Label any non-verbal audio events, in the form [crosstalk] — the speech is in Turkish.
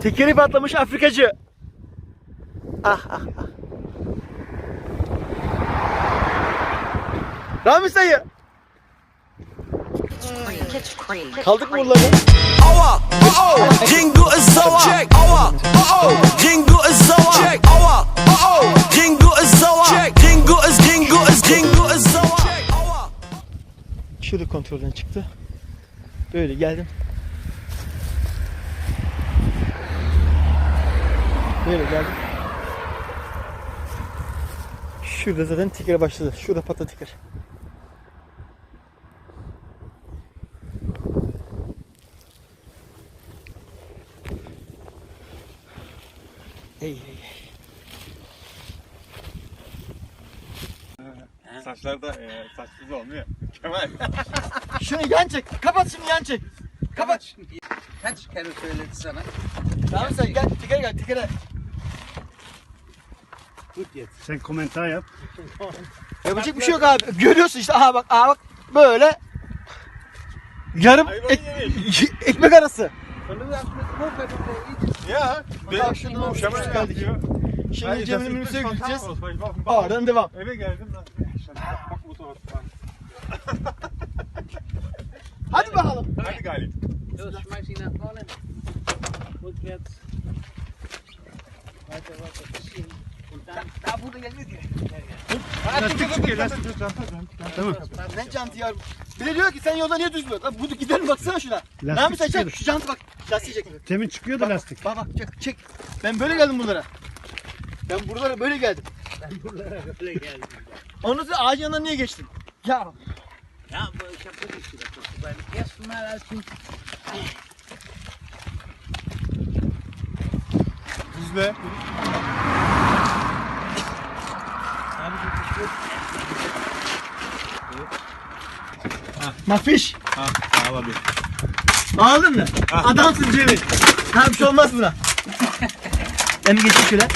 Tekeri patlamış Afrikacı. Ah ah ah. Ramiz dayı. Kaldık mı buralarda? Awa, oh, jingle is sour. Check. Awa, oh, jingle is sour. Check. Awa, oh, sour. Check. Jingle is jingle is jingle is sour. Check. Awa. Şurada kontrolden çıktı. Böyle geldim. Böyle geldim. Şurada zaten tikere başladı. Şurada patladı tiker. Ey, ey, ey. Saçlar da e, saçsız olmuyor. [laughs] Kemal. [laughs] Şunu yan çek. Kapat şimdi yan çek. Kapat. Kaç kere söyledi sana? Tamam sen gel tikere gel tikere. Sen komentar yap. Yapacak bir şey yok abi. Görüyorsun işte aha bak aha bak böyle yarım ek- yemiş. [laughs] ekmek arası. Ya. Bak şunu Kemal geldik. Şimdi Cemil'in das minibüse gideceğiz. Oradan devam. Eve geldim lan. Bak, motor. [laughs] Hadi bakalım. Hadi Galip. Los, schmeiß ihn nach vorne. Rückwärts. Weiter, weiter, bisschen. Daha burada gelmedi ki. Lastik çıkıyor, lastik çıkıyor. Tamam. Ne cantı ya? Diyor ki sen yolda niye düz Lan bu gidelim baksana şuna. Ne yapıyorsun sen çek şu jantı bak. Lastiği çek. Temin çıkıyordu lastik. Bak bak çek çek. Ben böyle geldim buralara. Ben buralara böyle geldim. Öyle geldi. Ondan sonra ağacın yanından niye geçtim? Ya Ja, aber ich habe wirklich gedacht, dass du beim ersten mafiş. Ha, al abi. Ağladın mı? Adamsın Cemil. Ha bir şey olmaz buna. Bir geçeyim şöyle.